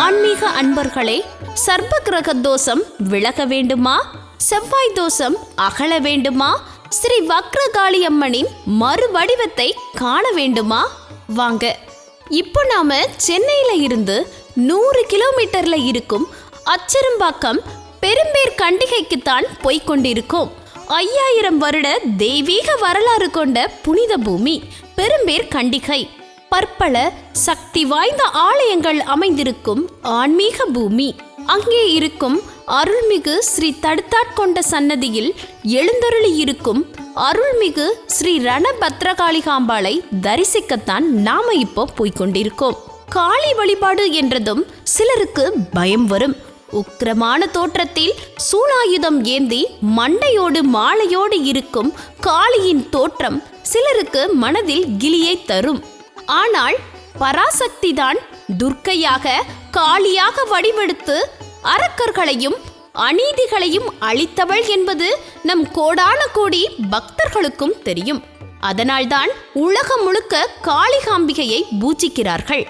ஆன்மீக அன்பர்களே சர்ப்ப கிரக தோஷம் விலக வேண்டுமா? செவ்வாய் தோஷம் அகல வேண்டுமா? ஸ்ரீ வக்ரகாளி அம்மனின் மறு வடிவத்தை காண வேண்டுமா? வாங்க இப்போ நாம சென்னையில இருந்து நூறு கிலோமீட்டர்ல இருக்கும் அச்சரம்பாக்கம் பெரும்பேர் கண்டிகைக்குத்தான் போய்க்கொண்டிருக்கும் ஐயாயிரம் வருட தெய்வீக வரலாறு கொண்ட புனித பூமி பெரும்பேர் கண்டிகை. பற்பல சக்தி வாய்ந்த ஆலயங்கள் அமைந்திருக்கும் ஆன்மீக பூமி. அங்கே இருக்கும் அருள்மிகு ஸ்ரீ தடுத்தாட்கொண்ட சன்னதியில் எழுந்தருளி இருக்கும் அருள்மிகு ஸ்ரீ ரணபத்ரகாளிகாம்பாளை தரிசிக்கத்தான் நாம இப்போ போய்க்கொண்டிருக்கோம். காளி வழிபாடு என்றதும் சிலருக்கு பயம் வரும். உக்கிரமான தோற்றத்தில் சூலாயுதம் ஏந்தி மண்டையோடு மாலையோடு இருக்கும் காளியின் தோற்றம் சிலருக்கு மனதில் கிளியை தரும். ஆனால் பராசக்திதான் துர்க்கையாக காளியாக வடிவெடுத்து அரக்கர்களையும் அநீதிகளையும் அழித்தவள் என்பது நம் கோடான கோடி பக்தர்களுக்கும் தெரியும். அதனால்தான் உலகம் முழுக்க காளிகாம்பிகையை பூஜிக்கிறார்கள்.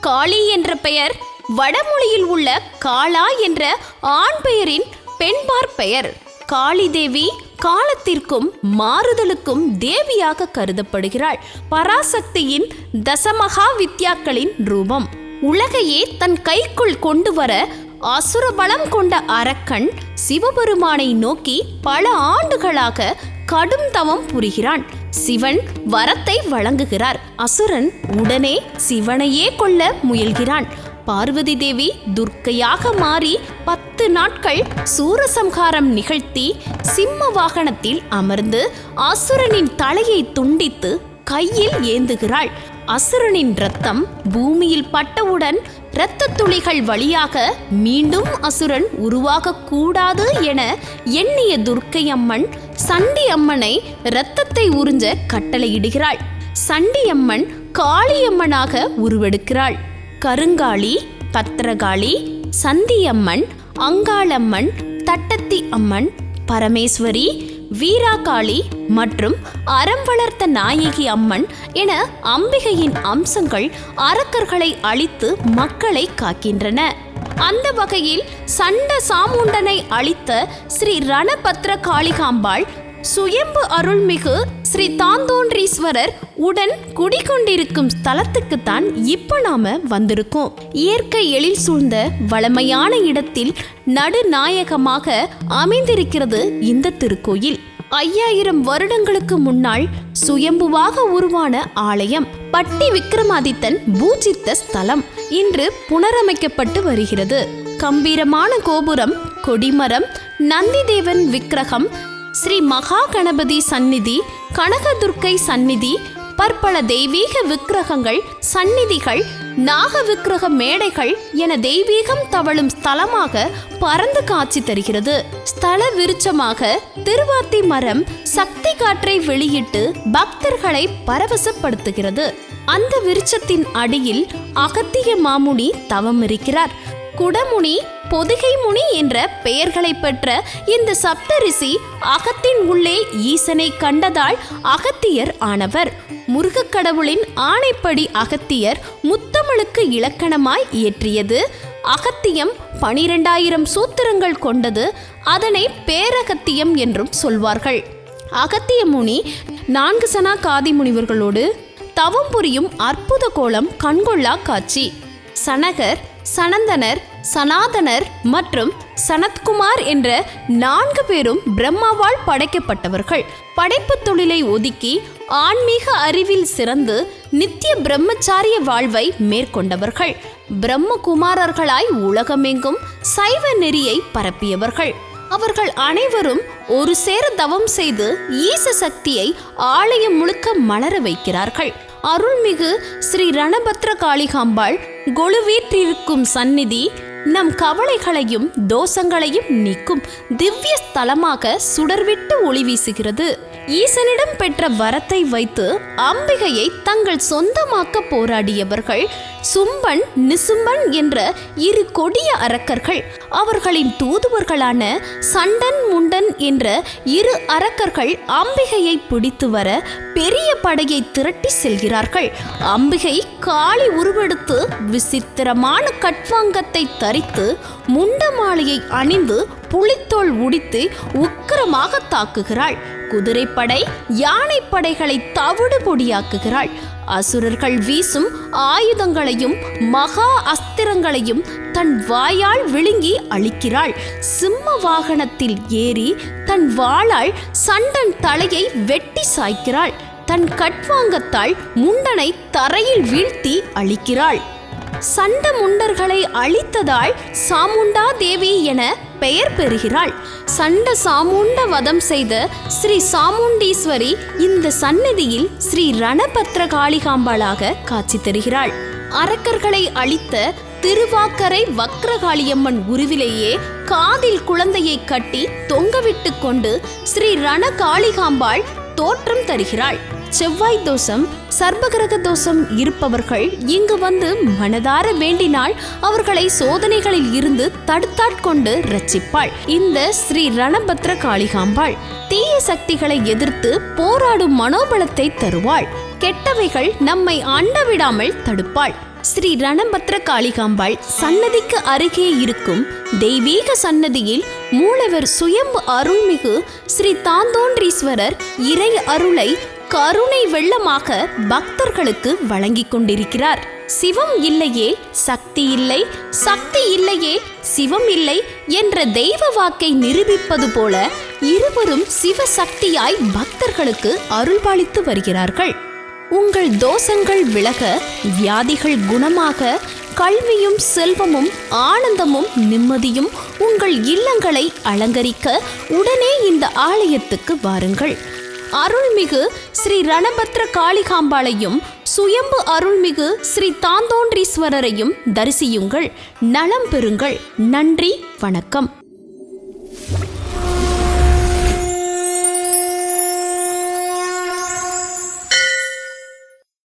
காளி என்ற பெயர் வடமொழியில் உள்ள காளா என்ற ஆண் பெயரின் பெண்பார் பெயர். காளி தேவி காலத்திற்கும் மாறுதலுக்கும் தேவியாக கருதப்படுகிறாள். பராசக்தியின் தசமகா வித்யாக்களின் ரூபம். உலகையே தன் கைக்குள் கொண்டு வர அசுர பலம் கொண்ட அரக்கன் சிவபெருமானை நோக்கி பல ஆண்டுகளாக கடும் தவம் புரிகிறான். சிவன் வரத்தை வழங்குகிறார். அசுரன் உடனே சிவனையே கொல்ல முயல்கிறான். பார்வதி தேவி துர்க்கையாக மாறி பத்து நாட்கள் சூரசம்ஹாரம் நிகழ்த்தி சிம்ம வாகனத்தில் அமர்ந்து அசுரனின் தலையை துண்டித்து கையில் ஏந்துகிறாள். அசுரனின் ரத்தம் பூமியில் பட்டவுடன் இரத்த துளிகள் வழியாக மீண்டும் அசுரன் உருவாக கூடாது என எண்ணிய துர்க்கை அம்மன் சண்டி அம்மனை இரத்தத்தை உறிஞ்ச கட்டளையிடுகிறாள். சண்டி அம்மன் காளியம்மனாக உருவெடுக்கிறாள். கருங்காளி பத்திரகாளி சந்தியம்மன் அங்காளம்மன் தட்டத்தி அம்மன் பரமேஸ்வரி வீராகாளி மற்றும் அறம் வளர்த்த நாயகி அம்மன் என அம்பிகையின் அம்சங்கள் அரக்கர்களை அழித்து மக்களை காக்கின்றன. அந்த வகையில் சண்ட சாமுண்டனை அழித்த ஸ்ரீ ரணபத்ர காளிகாம்பாள் சுயம்பு அருள்மிகு ஸ்ரீ தாந்தோன்றீஸ்வரர் உடன் குடிகொண்டிருக்கும் ஸ்தலத்துக்குத்தான் இப்போ நாம வந்திருக்கோம். இயற்கை எழில் சூழ்ந்த வளமையான இடத்தில் நடுநாயகமாக அமைந்திருக்கிறது இந்த திருக்கோயில். ஐயாயிரம் வருடங்களுக்கு முன்னால் சுயம்புவாக உருவான ஆலயம் பட்டி விக்ரமாதித்தன் பூஜித்த ஸ்தலம் இன்று புனரமைக்கப்பட்டு வருகிறது. கம்பீரமான கோபுரம் கொடிமரம் நந்திதேவன் விக்கிரகம் ஸ்ரீ மகா கணபதி சந்நிதி கனகதுர்க்கை சந்நிதி பற்பல தெய்வீக விக்கிரகங்கள் சந்நிதிகள் நாக விக்கிரக மேடைகள் என தெய்வீகம் தவழும் ஸ்தலமாக பறந்து காட்சி தருகிறது. ஸ்தல விருட்சமாக திருவாத்தி மரம் சக்தி காற்றை வெளியிட்டு பக்தர்களை பரவசப்படுத்துகிறது. அந்த விருட்சத்தின் அடியில் அகத்திய மாமுனி தவம் இருக்கிறார் குடமுனி பொதிகை முனி என்ற பெயர்களை பெற்ற இந்த சப்தரிசி அகத்தின் உள்ளே ஈசனை கண்டதால் அகத்தியர் ஆனவர். முருகக் கடவுளின் ஆணைப்படி அகத்தியர் முத்தமிழுக்கு இலக்கணமாய் இயற்றியது. அகத்தியம் பனிரெண்டாயிரம் சூத்திரங்கள் கொண்டது அதனை பேரகத்தியம் என்றும் சொல்வார்கள். அகத்திய முனி நான்கு சனா காதி முனிவர்களோடு தவம் புரியும் அற்புத கோலம் கண்கொள்ளா காட்சி. சனகர் சனந்தனர் சனாதனர் மற்றும் சனத்குமார் என்ற நான்கு பேரும் பிரம்மாவால் படைக்கப்பட்டவர்கள். படைப்பு தொழிலை ஒதுக்கி ஆன்மீக அறிவில் சிறந்து நித்திய பிரம்மச்சாரிய வாழ்வை மேற்கொண்டவர்கள். பிரம்மகுமாரர்களாய் உலகமெங்கும் சைவ நெறியை பரப்பியவர்கள். அவர்கள் அனைவரும் ஒரு சேர தவம் செய்து ஈச சக்தியை ஆலயம் முழுக்க மலர வைக்கிறார்கள். அருள்மிகு ஸ்ரீ ரணபத்ர காளிகாம்பாள் கொலுவீற்றிருக்கும் சந்நிதி நம் கவலைகளையும் தோஷங்களையும் நீக்கும் திவ்ய ஸ்தலமாக சுடர்விட்டு ஒளி வீசுகிறது. ஈசனிடம் பெற்ற வரத்தை வைத்து அம்பிகையை தங்கள் சொந்தமாக்க போராடியவர்கள் சும்பன் நிசும்பன் என்ற இரு கொடிய அரக்கர்கள் அவர்களின் தூதுவர்களான சண்டன் முண்டன் என்ற இரு அரக்கர்கள் அம்பிகையை பிடித்து வர பெரிய படையை திரட்டி செல்கிறார்கள். அம்பிகை காளி உருவெடுத்து விசித்திரமான கட்வாங்கத்தை தரித்து முண்டமாலையை அணிந்து புலித்தோல் உடித்து உக்கிரமாக தாக்குகிறாள். குதிரைப்படை யானைப்படைகளை தவிடு பொடியாக்குகிறாள் அசுரர்கள் வீசும் ஆயுதங்களையும் மகா அஸ்திரங்களையும் தன் வாயால் விழுங்கி அழிக்கிறாள். சிம்ம வாகனத்தில் ஏறி தன் வாளால் சண்டன் தலையை வெட்டி சாய்க்கிறாள். தன் கட்வாங்கத்தால் முண்டனை தரையில் வீழ்த்தி அழிக்கிறாள். சண்ட முண்டர்களை அழித்ததால் சாமுண்டா தேவி என பெயர் பெறுகிறாள். சண்ட சாமுண்ட வதம் செய்த ஸ்ரீ சாமுண்டீஸ்வரி இந்த சந்நிதியில் ஸ்ரீ ரணபத்ர காளிகாம்பாளாக காட்சி தருகிறாள். அரக்கர்களை அழித்த திருவாக்கரை வக்ரகாளியம்மன் உருவிலேயே காதில் குழந்தையை கட்டி தொங்கவிட்டு கொண்டு ஸ்ரீ ரண காளிகாம்பாள் தோற்றம் தருகிறாள். செவ்வாய் தோஷம் சர்பகிரக தோஷம் இருப்பவர்கள் இங்கு வந்து மனதார வேண்டினால் அவர்களை சோதனைகளில் இருந்து தடுத்தாட்கொண்டு ரட்சிப்பாள். இந்த ஸ்ரீ ரணபத்ர காளிகாம்பாள் தீய சக்திகளை எதிர்த்து போராடும் மனோபலத்தை தருவாள். கெட்டவைகள் நம்மை அண்டவிடாமல் தடுப்பாள். ஸ்ரீ ரணபத்ர காளிகாம்பாள் சன்னதிக்கு அருகே இருக்கும் தெய்வீக சன்னதியில் மூலவர் சுயம்பு அருள்மிகு ஸ்ரீ தாந்தோன்றீஸ்வரர் இறை அருளை கருணை வெள்ளமாக பக்தர்களுக்கு வழங்கிக் கொண்டிருக்கிறார். சிவம் இல்லையே சக்தி இல்லை. சக்தி இல்லையே சிவம் இல்லை என்ற தெய்வ வாக்கை நிரூபிப்பது போல இருவரும் சிவ சக்தியாய் பக்தர்களுக்கு அருள்பாலித்து வருகிறார்கள். உங்கள் தோஷங்கள் விலக வியாதிகள் குணமாக கல்வியும் செல்வமும் ஆனந்தமும் நிம்மதியும் உங்கள் இல்லங்களை அலங்கரிக்க உடனே இந்த ஆலயத்துக்கு வாருங்கள். அருள்மிகு ஸ்ரீ ரணபத்ர காளிகாம்பாளையும் சுயம்பு அருள்மிகு ஸ்ரீ தாந்தோன்றீஸ்வரரையும் தரிசியுங்கள். நலம் பெறுங்கள். நன்றி. வணக்கம்.